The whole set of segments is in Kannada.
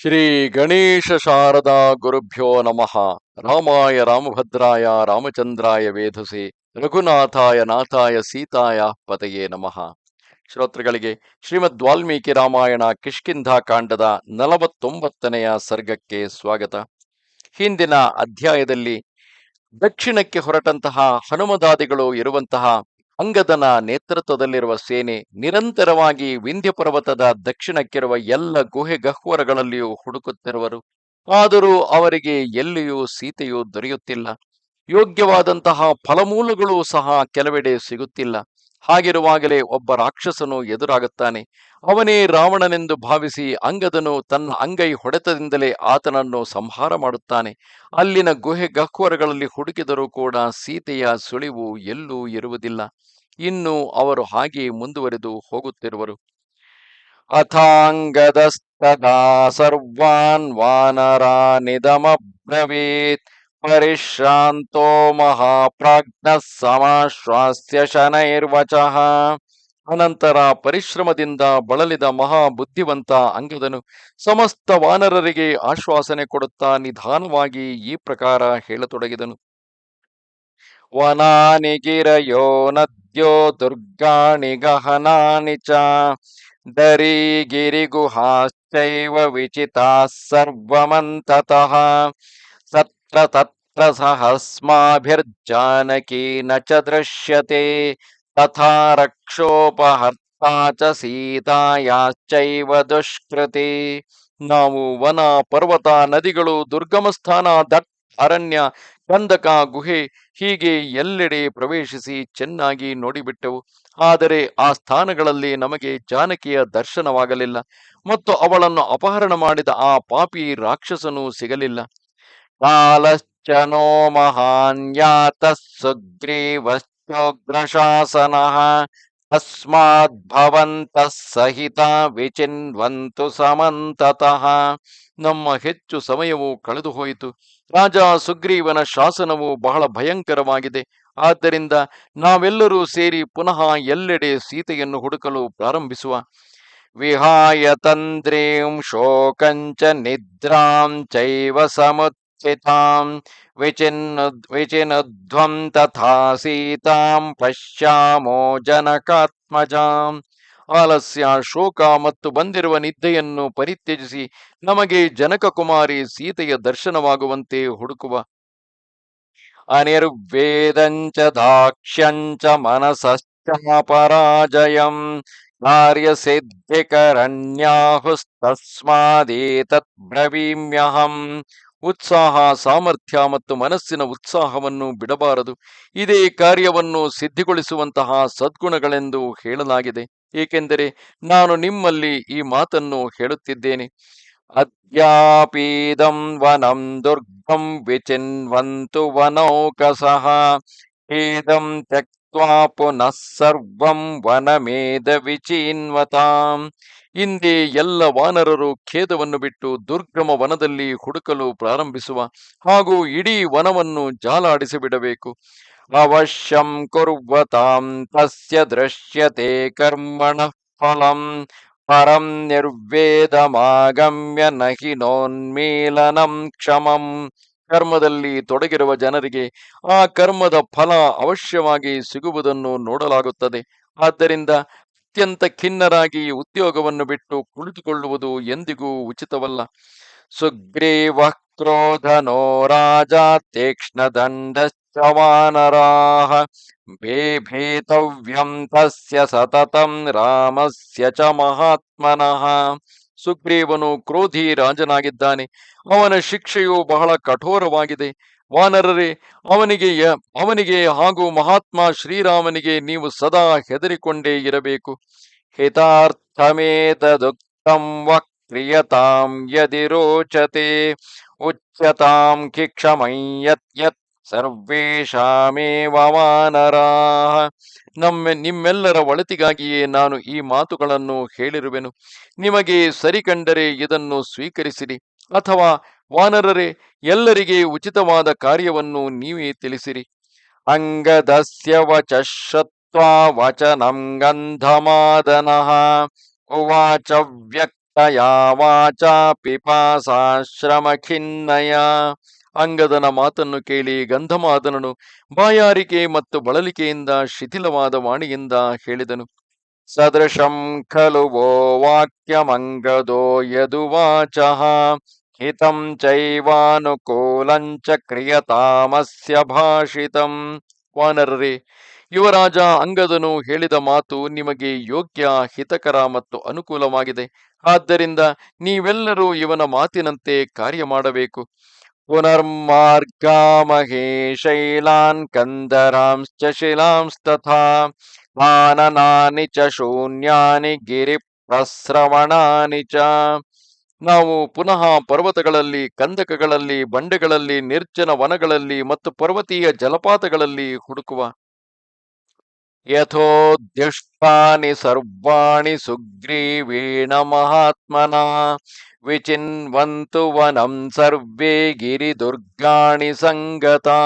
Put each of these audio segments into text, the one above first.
ಶ್ರೀ ಗಣೇಶ ಶಾರದಾ ಗುರುಭ್ಯೋ ನಮಃ. ರಾಮಾಯ ರಾಮಭದ್ರಾಯ, ರಾಮಚಂದ್ರಾಯ ವೇಧಸೆ ರಘುನಾಥಾಯ, ನಾಥಾಯ, ಸೀತಾಯ ಪತಯೇ ನಮಃ. ಶ್ರೋತೃಗಳಿಗೆ, ಶ್ರೀಮದ್ ವಾಲ್ಮೀಕಿ ರಾಮಾಯಣ ಕಿಷ್ಕಿಂಧಾ ಕಾಂಡದ ನಲವತ್ತೊಂಬತ್ತನೆಯ ಸರ್ಗಕ್ಕೆ ಸ್ವಾಗತ. ಹಿಂದಿನ ಅಧ್ಯಾಯದಲ್ಲಿ ದಕ್ಷಿಣಕ್ಕೆ ಹೊರಟಂತಹ ಹನುಮದಾದಿಗಳು ಇರುವಂತಹ ಅಂಗದನ ನೇತೃತ್ವದಲ್ಲಿರುವ ಸೇನೆ ನಿರಂತರವಾಗಿ ವಿಂಧ್ಯ ಪರ್ವತದ ದಕ್ಷಿಣಕ್ಕಿರುವ ಎಲ್ಲ ಗುಹೆ ಗಹ್ವರಗಳಲ್ಲಿಯೂ ಹುಡುಕುತ್ತಿರುವರು. ಆದರೂ ಅವರಿಗೆ ಎಲ್ಲಿಯೂ ಸೀತೆಯೂ ದೊರೆಯುತ್ತಿಲ್ಲ. ಯೋಗ್ಯವಾದಂತಹ ಫಲಮೂಲಗಳು ಸಹ ಕೆಲವೆಡೆ ಸಿಗುತ್ತಿಲ್ಲ. ಹಾಗಿರುವಾಗಲೇ ಒಬ್ಬ ರಾಕ್ಷಸನು ಎದುರಾಗುತ್ತಾನೆ. ಅವನೇ ರಾವಣನೆಂದು ಭಾವಿಸಿ ಅಂಗದನು ತನ್ನ ಅಂಗೈ ಹೊಡೆತದಿಂದಲೇ ಆತನನ್ನು ಸಂಹಾರ ಮಾಡುತ್ತಾನೆ. ಅಲ್ಲಿನ ಗುಹೆ ಗಹ್ವರಗಳಲ್ಲಿ ಹುಡುಕಿದರೂ ಕೂಡ ಸೀತೆಯ ಸುಳಿವು ಎಲ್ಲೂ ಇರುವುದಿಲ್ಲ. ಇನ್ನು ಅವರು ಹಾಗೆ ಮುಂದುವರೆದು ಹೋಗುತ್ತಿರುವರು. ಅಥಾಂಗದಸ್ತದಾ ಸರ್ವಾನ್ ವಾನರಾನಿದಮಬ್ರವೀತ್ ಪರಿಶ್ರಾಂತೋ ಮಹಾಪ್ರಾಜ್ಞ ಸಮಾಶ್ವಾಸ್ಯ ಶನೈರ್ವಚಃ ಅನಂತರ ಪರಿಶ್ರಮದಿಂದ ಬಳಲಿದ ಮಹಾ ಬುದ್ಧಿವಂತ ಅಂಗದನು ಸಮಸ್ತ ವಾನರರಿಗೆ ಆಶ್ವಾಸನೆ ಕೊಡುತ್ತಾ ನಿಧಾನವಾಗಿ ಈ ಪ್ರಕಾರ ಹೇಳತೊಡಗಿದನು. ವನಾನಿ ಗಿರಯೋ ನದ್ಯೋ ದುರ್ಗಾಣಿ ಗಹನಾನಿ ಚ ದರಿ ಗಿರಿಗುಹಾಶ್ಚೈವ ವಿಚಿತಾ ಸರ್ವಮಂತತಃ ತತ್ರ ನ ಚ ದೃಶ್ಯತೆ ತಥಾ ರಕ್ಷೋಪಹರ್ತ ಚ ಸೀತಾಯಾಶ್ಚೈವ ದುಷ್ಕೃತಿ ನಾವು ವನ ಪರ್ವತ ನದಿಗಳು ದುರ್ಗಮ ಸ್ಥಾನ ದಟ್ ಅರಣ್ಯ ಕಂದಕ ಗುಹೆ ಹೀಗೆ ಎಲ್ಲೆಡೆ ಪ್ರವೇಶಿಸಿ ಚೆನ್ನಾಗಿ ನೋಡಿಬಿಟ್ಟೆವು. ಆದರೆ ಆ ಸ್ಥಾನಗಳಲ್ಲಿ ನಮಗೆ ಜಾನಕಿಯ ದರ್ಶನವಾಗಲಿಲ್ಲ ಮತ್ತು ಅವಳನ್ನು ಅಪಹರಣ ಮಾಡಿದ ಆ ಪಾಪಿ ರಾಕ್ಷಸನು ಸಿಗಲಿಲ್ಲ. ಕಾಲಶ್ಚನೋ ಮಹಾನ್ಯಾತ ಸುಗ್ರೀವಶ್ಚೋಗ್ರಶಾಸನಃ ಸಹಿತ ವಿಚಿನ್ವಂತು ಸಮಂತತಃ ನಮ್ಮ ಹೆಚ್ಚು ಸಮಯವು ಕಳೆದು ಹೋಯಿತು. ರಾಜ ಸುಗ್ರೀವನ ಶಾಸನವು ಬಹಳ ಭಯಂಕರವಾಗಿದೆ. ಆದ್ದರಿಂದ ನಾವೆಲ್ಲರೂ ಸೇರಿ ಪುನಃ ಎಲ್ಲೆಡೆ ಸೀತೆಯನ್ನು ಹುಡುಕಲು ಪ್ರಾರಂಭಿಸುವ. ವಿಹಾಯ ತಂದ್ರೀಂ ಶೋಕಂಚ ನಿದ್ರಾಂ ಚೈವ ಸಮುತ್ಥಿತಾಂ ವಿಚಿನ್ ವಿಚಿನುಧ್ವಂ ತಥಾ ಸೀತಾಂ ಪಶ್ಯಾಮೋ ಜನಕಾತ್ಮಜಾಂ ಆಲಸ್ಯ ಶೋಕ ಮತ್ತು ಬಂದಿರುವ ನಿದ್ದೆಯನ್ನು ಪರಿತ್ಯಜಿಸಿ ನಮಗೆ ಜನಕ ಕುಮಾರಿ ಸೀತೆಯ ದರ್ಶನವಾಗುವಂತೆ ಹುಡುಕುವ. ಅನಿರ್ವೇದಂಚ ದಾಕ್ಷ್ಯಂಚ ಮನಸಶ್ಚಾಪರಾಜಯಂ ಕಾರ್ಯಸಿದ್ಧಿಕರಣ್ಯಾಹುಸ್ತಸ್ಮಾದೇತತ್ ಬ್ರವೀಮ್ಯಹಂ ಉತ್ಸಾಹ, ಸಾಮರ್ಥ್ಯ ಮತ್ತು ಮನಸ್ಸಿನ ಉತ್ಸಾಹವನ್ನು ಬಿಡಬಾರದು. ಇದೇ ಕಾರ್ಯವನ್ನು ಸಿದ್ಧಿಗೊಳಿಸುವಂತಹ ಸದ್ಗುಣಗಳೆಂದು ಹೇಳಲಾಗಿದೆ. ಏಕೆಂದರೆ ನಾನು ನಿಮ್ಮಲ್ಲಿ ಈ ಮಾತನ್ನು ಹೇಳುತ್ತಿದ್ದೇನೆ. ಅದ್ಯಾಪೀದಂ ವನಂ ದುರ್ಗಂ ವಿಚಿನ್ವಂತು ವನೌಕಸಃ. ಏದಂ ತ್ಯಕ್ತ್ವಾ ಪುನಃ ಸರ್ವಂ ವನಮೇದ ವಿಚೀನ್ವತಾಂ. ಇಂದೇ ಎಲ್ಲ ವಾನರರು ಖೇದವನ್ನು ಬಿಟ್ಟು ದುರ್ಗಮ ವನದಲ್ಲಿ ಹುಡುಕಲು ಪ್ರಾರಂಭಿಸುವ ಹಾಗೂ ಇಡೀ ವನವನ್ನು ಜಾಲಾಡಿಸಿಬಿಡಬೇಕು. ಅವಶ್ಯಂ ಕುರ್ವತಾಂ ತಸ್ಯ ದೃಶ್ಯತೆ ಕರ್ಮಣ ಫಲಂ ಪರಂ ನಿರ್ವೇದಮಾಗಮ್ಯ ನಹಿನೋನ್ಮೀಲನಂ ಕ್ಷಮಂ. ಕರ್ಮದಲ್ಲಿ ತೊಡಗಿರುವ ಜನರಿಗೆ ಆ ಕರ್ಮದ ಫಲ ಅವಶ್ಯವಾಗಿ ಸಿಗುವುದನ್ನು ನೋಡಲಾಗುತ್ತದೆ. ಆದ್ದರಿಂದ ಅತ್ಯಂತ ಖಿನ್ನರಾಗಿ ಉದ್ಯೋಗವನ್ನು ಬಿಟ್ಟು ಕುಳಿತುಕೊಳ್ಳುವುದು ಎಂದಿಗೂ ಉಚಿತವಲ್ಲ. ಸುಗ್ರೀವ ಕ್ರೋಧನೋ ರಾಜ ತೀಕ್ಷ್ಣ ದಂಡ ಚವಾನರಾಹ ಬೇಭೇತವ್ಯಂ ತಸ್ಯ ಸತತಂ ರಾಮಸ್ಯ ಚ ಮಹಾತ್ಮನಃ. ಸುಗ್ರೀವನು ಕ್ರೋಧಿ ರಾಜನಾಗಿದ್ದಾನೆ. ಅವನ ಶಿಕ್ಷೆಯು ಬಹಳ ಕಠೋರವಾಗಿದೆ. ವಾನರರೇ, ಅವನಿಗೆ ಅವನಿಗೆ ಹಾಗೂ ಮಹಾತ್ಮ ಶ್ರೀರಾಮನಿಗೆ ನೀವು ಸದಾ ಹೆದರಿಕೊಂಡೇ ಇರಬೇಕು. ಹಿತಾರ್ಥಮೇತದುಕ್ತಂ ವಕ್ರಿಯತಾಂ ಯದಿ ರೋಚತೆ ಉಚ್ಯತಾಂ ಕಿಕ್ಷಮಯ್ಯತ್ ಸರ್ವೇಶಾಮೇವ ಯತ್ ಸರ್ವೇಷಾಮೇವ ವಾನರಾಃ. ನಮ್ಮ, ನಿಮ್ಮೆಲ್ಲರ ಒಳತಿಗಾಗಿಯೇ ನಾನು ಈ ಮಾತುಗಳನ್ನು ಹೇಳಿರುವೆನು. ನಿಮಗೆ ಸರಿ ಕಂಡರೆ ಇದನ್ನು ಸ್ವೀಕರಿಸಿರಿ. ಅಥವಾ ವಾನರರೇ, ಎಲ್ಲರಿಗೆ ಉಚಿತವಾದ ಕಾರ್ಯವನ್ನು ನೀವೇ ತಿಳಿಸಿರಿ. ಅಂಗದಸ್ಯ ವಚಶ್ರತ್ವ ವಚನಂ ಗಂಧಮಾದನಃ. ಉವಾಚ ವ್ಯಕ್ತಯ ವಾಚ ಪಿಪಾಸಾಶ್ರಮಖಿನ್ನಯ. ಪಿಪಾಸಾಶ್ರಮ ಖಿನ್ನಯ ಅಂಗದನ ಮಾತನ್ನು ಕೇಳಿ ಗಂಧಮಾದನನು ಬಾಯಾರಿಕೆ ಮತ್ತು ಬಳಲಿಕೆಯಿಂದ ಶಿಥಿಲವಾದ ವಾಣಿಯಿಂದ ಹೇಳಿದನು. ಸದೃಶಂ ಖಲು ವೋ ವಾಕ್ಯಮಂಗದೋ ಯದುವಾಚಃ. ಹಿತಂ ಚೈವಾನುಕೂಲಂಚ ಕ್ರಿಯತಾಮಸ್ಯ ಭಾಷಿತಂ ವಾನರರೇ ಯುವರಾಜ ಅಂಗದನು ಹೇಳಿದ ಮಾತು ನಿಮಗೆ ಯೋಗ್ಯ, ಹಿತಕರ ಮತ್ತು ಅನುಕೂಲವಾಗಿದೆ. ಆದ್ದರಿಂದ ನೀವೆಲ್ಲರೂ ಇವನ ಮಾತಿನಂತೆ ಕಾರ್ಯ ಮಾಡಬೇಕು. ಪುನರ್ಮಾರ್ಗಾಮಹೇ ಶೈಲಾನ್ ಕಂದರಾಂಶ್ಚ ಶಿಲಾಂಸ್ತಥಾ ಮಾನನಾನಿ ಚ ಶೂನ್ಯಾನಿ ಗಿರಿ ಪ್ರಸ್ರವಣಾನಿ ಚ। ನಾವು ಪುನಃ ಪರ್ವತಗಳಲ್ಲಿ, ಕಂದಕಗಳಲ್ಲಿ, ಬಂಡೆಗಳಲ್ಲಿ, ನಿರ್ಜನ ವನಗಳಲ್ಲಿ ಮತ್ತು ಪರ್ವತೀಯ ಜಲಪಾತಗಳಲ್ಲಿ ಹುಡುಕುವ. ಯಥೋದ್ಯುಷ್ಟಾನಿ ಸರ್ವಾಣಿ ಸುಗ್ರೀವೀಣ ಮಹಾತ್ಮನ ವಿಚಿನ್ವಂತು ವನಂ ಸರ್ವೇ ಗಿರಿದುರ್ಗಾಣಿ ಸಂಗತಾ.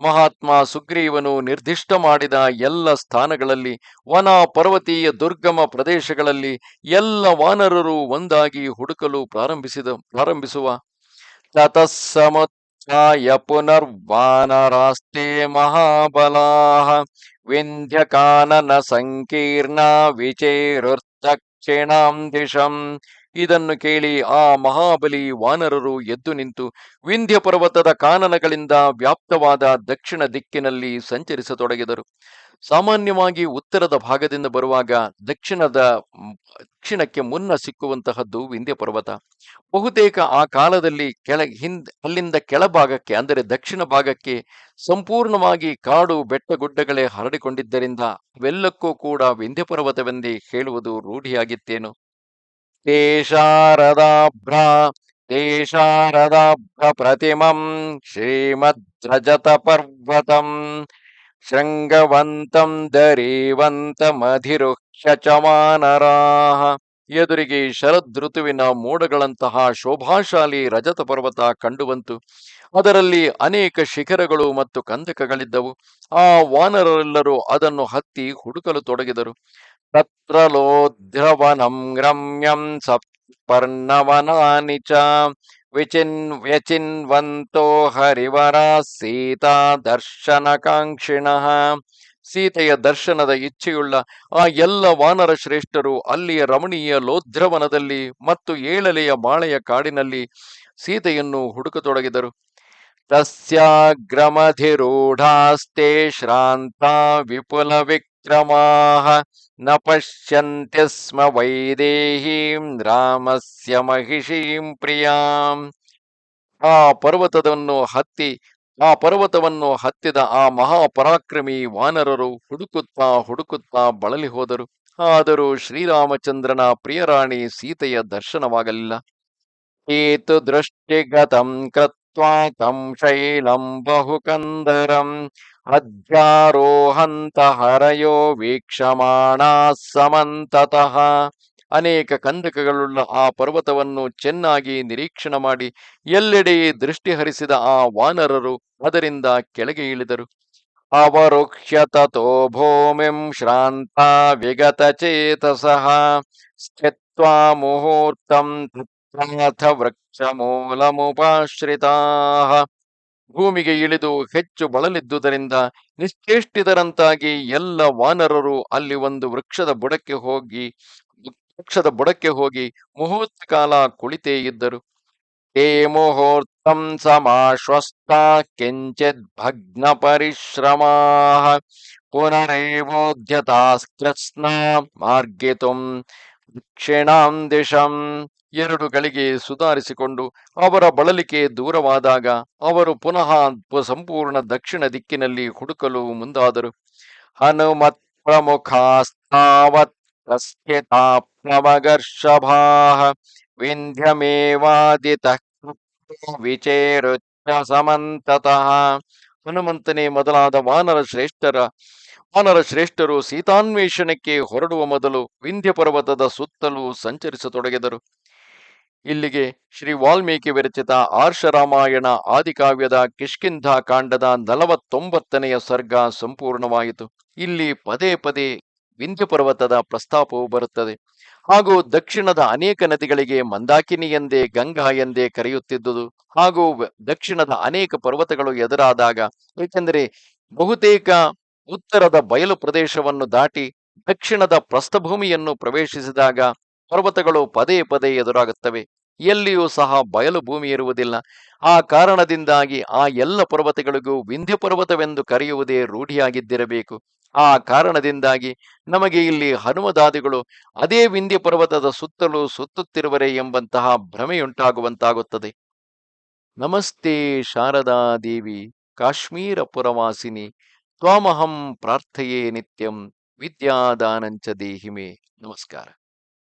ಮಹಾತ್ಮ ಸುಗ್ರೀವನು ನಿರ್ದಿಷ್ಟ ಮಾಡಿದ ಎಲ್ಲ ಸ್ಥಾನಗಳಲ್ಲಿ, ವನ ಪರ್ವತೀಯ ದುರ್ಗಮ ಪ್ರದೇಶಗಳಲ್ಲಿ ಎಲ್ಲ ವಾನರರು ಒಂದಾಗಿ ಹುಡುಕಲು ಪ್ರಾರಂಭಿಸಿದ, ಪ್ರಾರಂಭಿಸುವ. ತತಸ್ಸಮುತ್ಥಾಯ ಪುನರ್ವಾನರಾಸ್ತೆ ಮಹಾಬಲಾ ವಿಂಧ್ಯಕಾನನ ಸಂಕೀರ್ಣ ವಿಚೇರುರ್ತಕ್ಷಿಣಾಂ ದಿಶಂ. ಇದನ್ನು ಕೇಳಿ ಆ ಮಹಾಬಲಿ ವಾನರರು ಎದ್ದು ನಿಂತು ವಿಂಧ್ಯ ಪರ್ವತದ ಕಾನನಗಳಿಂದ ವ್ಯಾಪ್ತವಾದ ದಕ್ಷಿಣ ದಿಕ್ಕಿನಲ್ಲಿ ಸಂಚರಿಸತೊಡಗಿದರು. ಸಾಮಾನ್ಯವಾಗಿ ಉತ್ತರದ ಭಾಗದಿಂದ ಬರುವಾಗ ದಕ್ಷಿಣದ ದಕ್ಷಿಣಕ್ಕೆ ಮುನ್ನ ಸಿಕ್ಕುವಂತಹದ್ದು ವಿಂಧ್ಯ ಪರ್ವತ. ಬಹುತೇಕ ಆ ಕಾಲದಲ್ಲಿ ಕೆಳ, ಹಿಂದ್, ಅಲ್ಲಿಂದ ಕೆಳಭಾಗಕ್ಕೆ, ಅಂದರೆ ದಕ್ಷಿಣ ಭಾಗಕ್ಕೆ ಸಂಪೂರ್ಣವಾಗಿ ಕಾಡು ಬೆಟ್ಟಗುಡ್ಡಗಳೇ ಹರಡಿಕೊಂಡಿದ್ದರಿಂದ ಅವೆಲ್ಲಕ್ಕೂ ಕೂಡ ವಿಂಧ್ಯ ಪರ್ವತವೆಂದೇ ಹೇಳುವುದು ರೂಢಿಯಾಗಿತ್ತೇನು? ತೇಷಾರದಾಭ್ರ ದೇಶಾರದಾಭ್ರ ಪ್ರತಿಮಂ ಶ್ರೀಮದ್ರಜತ ಪರ್ವತಂ ಶೃಂಗವಂತಂ ದರೀವಂತಮಧಿರುಹ್ಯ ಚ ವಾನರಾಃ ಎದುರಿಗೆ ಶರದ್ ಋತುವಿನ ಮೋಡಗಳಂತಹ ಶೋಭಾಶಾಲಿ ರಜತ ಪರ್ವತ ಕಂಡುಬಂತು. ಅದರಲ್ಲಿ ಅನೇಕ ಶಿಖರಗಳು ಮತ್ತು ಕಂದಕಗಳಿದ್ದವು. ಆ ವಾನರರೆಲ್ಲರೂ ಅದನ್ನು ಹತ್ತಿ ಹುಡುಕಲು ತೊಡಗಿದರು. ತತ್ರ ಲೋಧ್ರವನಂ ರಮ್ಯಂ ಸಪರ್ಣವನಾನಿ ಚ ವಿಚಿನ್ ವ್ಯಚಿನ್ವಂತೋ ಹರಿವರ ಸೀತಾ ದರ್ಶನಕಾಂಕ್ಷಿಣಃ ಸೀತೆಯ ದರ್ಶನದ ಇಚ್ಛೆಯುಳ್ಳ ಆ ಎಲ್ಲ ವಾನರ ಶ್ರೇಷ್ಠರು ಅಲ್ಲಿಯ ರಮಣೀಯ ಲೋಧ್ರವನದಲ್ಲಿ ಮತ್ತು ಏಳಲೆಯ ಬಾಳೆಯ ಕಾಡಿನಲ್ಲಿ ಸೀತೆಯನ್ನು ಹುಡುಕತೊಡಗಿದರು. ತಸ್ಯಾಗ್ರಮಧಿರೂಢಾಸ್ತೆ ಶ್ರಾಂತ ವಿಪುಲ ವಿಕ್ರಮಾಃ ನ ಪಶ್ಯಂತೆ ಸ್ಮ ವೈದೇಹೀಂ ರಾಮಸ್ಯ ಮಹಿಷೀಂ ಪ್ರಿಯಾಂ. ಆ ಪರ್ವತವನ್ನು ಹತ್ತಿ, ಆ ಪರ್ವತವನ್ನು ಹತ್ತಿದ ಆ ಮಹಾಪರಾಕ್ರಮಿ ವಾನರರು ಹುಡುಕುತ್ತಾ ಹುಡುಕುತ್ತಾ ಬಳಲಿ ಹೋದರು. ಆದರೂ ಶ್ರೀರಾಮಚಂದ್ರನ ಪ್ರಿಯರಾಣಿ ಸೀತೆಯ ದರ್ಶನವಾಗಲಿಲ್ಲ. ಏತು ದೃಷ್ಟಿಗತಂ ಕೃತ್ವಾ ತಂ ಶೈಲಂ ಬಹುಕಂದರಂ. ಅಧ್ಯಾರೋಹಂತ ಹರಯೋ ವೀಕ್ಷಮಾಣ ಸಮಂತತಃ. ಅನೇಕ ಕಂದಕಗಳುಳ್ಳ ಆ ಪರ್ವತವನ್ನು ಚೆನ್ನಾಗಿ ನಿರೀಕ್ಷಣ ಮಾಡಿ ಎಲ್ಲೆಡೆ ದೃಷ್ಟಿ ಹರಿಸಿದ ಆ ವಾನರರು ಅದರಿಂದ ಕೆಳಗೆ ಇಳಿದರು. ತಥೋ ಭೂಮಿಂ ಶ್ರಾಂತ ವಿಗತ ಚೇತಸಃ. ಸ್ಥಿತ್ವಾ ಮುಹೂರ್ತಂ ವೃಕ್ಷ ಮೂಲಮುಪಾಶ್ರಿತಾಃ. ಭೂಮಿಗೆ ಇಳಿದು ಹೆಚ್ಚು ಬಳಲಿದ್ದುದರಿಂದ ನಿಶ್ಚೇಷ್ಟಿತರಂತಾಗಿ ಎಲ್ಲ ವಾನರರು ಅಲ್ಲಿ ಒಂದು ವೃಕ್ಷದ ಬುಡಕ್ಕೆ ಹೋಗಿ, ವೃಕ್ಷದ ಬುಡಕ್ಕೆ ಹೋಗಿ ಮುಹೂರ್ತ ಕಾಲ ಕುಳಿತೇ ಇದ್ದರು. ತೇ ಮುಹೂರ್ತಂ ಸಮಾಶ್ವಸ್ತ ಕಿಂಚಿತ್ ಭಗ್ನ ಪರಿಶ್ರಮ ಪುನರೇವೋದ್ಯತಾಸ್ಕೃತ್ಸ್ನ ಮಾರ್ಗಿತುಂ ದಕ್ಷಿಣಾಂ ದಿಶಂ ಎರಡು ಗಳಿಗೆ ಸುಧಾರಿಸಿಕೊಂಡು ಅವರ ಬಳಲಿಕೆ ದೂರವಾದಾಗ ಅವರು ಪುನಃ ಸಂಪೂರ್ಣ ದಕ್ಷಿಣ ದಿಕ್ಕಿನಲ್ಲಿ ಹುಡುಕಲು ಮುಂದಾದರು. ಹನುಮತ್ ಪ್ರಮುಖಾಸ್ತಾವತ್ ವಿಚೇರುಚ್ಚ ಸಮಂತತಃ. ಹನುಮಂತನೇ ಮೊದಲಾದ ವಾನರ ಶ್ರೇಷ್ಠರ, ವಾನರ ಶ್ರೇಷ್ಠರು ಸೀತಾನ್ವೇಷಣಕ್ಕೆ ಹೊರಡುವ ಮೊದಲು ವಿಂಧ್ಯ ಪರ್ವತದ ಸುತ್ತಲೂ ಸಂಚರಿಸತೊಡಗಿದರು. ಇಲ್ಲಿಗೆ ಶ್ರೀ ವಾಲ್ಮೀಕಿ ವಿರಚಿತ ಆರ್ಷರಾಮಾಯಣ ಆದಿಕಾವ್ಯದ ಕಿಷ್ಕಿಂಧ ಕಾಂಡದ ನಲವತ್ತೊಂಬತ್ತನೆಯ ಸರ್ಗ ಸಂಪೂರ್ಣವಾಯಿತು. ಇಲ್ಲಿ ಪದೇ ಪದೇ ವಿಂಧ್ಯ ಪರ್ವತದ ಪ್ರಸ್ತಾಪವು ಬರುತ್ತದೆ. ಹಾಗೂ ದಕ್ಷಿಣದ ಅನೇಕ ನದಿಗಳಿಗೆ ಮಂದಾಕಿನಿ ಎಂದೇ, ಗಂಗಾ ಎಂದೇ ಕರೆಯುತ್ತಿದ್ದುದು. ಹಾಗೂ ದಕ್ಷಿಣದ ಅನೇಕ ಪರ್ವತಗಳು ಎದುರಾದಾಗ, ಏಕೆಂದರೆ ಬಹುತೇಕ ಉತ್ತರದ ಬಯಲು ಪ್ರದೇಶವನ್ನು ದಾಟಿ ದಕ್ಷಿಣದ ಪ್ರಸ್ಥಭೂಮಿಯನ್ನು ಪ್ರವೇಶಿಸಿದಾಗ ಪರ್ವತಗಳು ಪದೇ ಪದೇ ಎದುರಾಗುತ್ತವೆ. ಎಲ್ಲಿಯೂ ಸಹ ಬಯಲು ಭೂಮಿ ಇರುವುದಿಲ್ಲ ಆ ಕಾರಣದಿಂದಾಗಿ ಆ ಎಲ್ಲ ಪರ್ವತಗಳಿಗೂ ವಿಂಧ್ಯ ಪರ್ವತವೆಂದು ಕರೆಯುವುದೇ ರೂಢಿಯಾಗಿದ್ದಿರಬೇಕು. ಆ ಕಾರಣದಿಂದಾಗಿ ನಮಗೆ ಇಲ್ಲಿ ಹನುಮದಾದಿಗಳು ಅದೇ ವಿಂಧ್ಯ ಪರ್ವತದ ಸುತ್ತಲೂ ಸುತ್ತುತ್ತಿರುವರೆ ಎಂಬಂತಹ ಭ್ರಮೆಯುಂಟಾಗುವಂತಾಗುತ್ತದೆ. ನಮಸ್ತೆ ಶಾರದಾ ದೇವಿ ಕಾಶ್ಮೀರ ಪುರವಾಸಿನಿ ತ್ವಾಮಹಂ ಪ್ರಾರ್ಥೆಯೇ ನಿತ್ಯಂ. ವಿದ್ಯಾದಾನಂಚ ದೇಹಿಮೆ. ನಮಸ್ಕಾರ.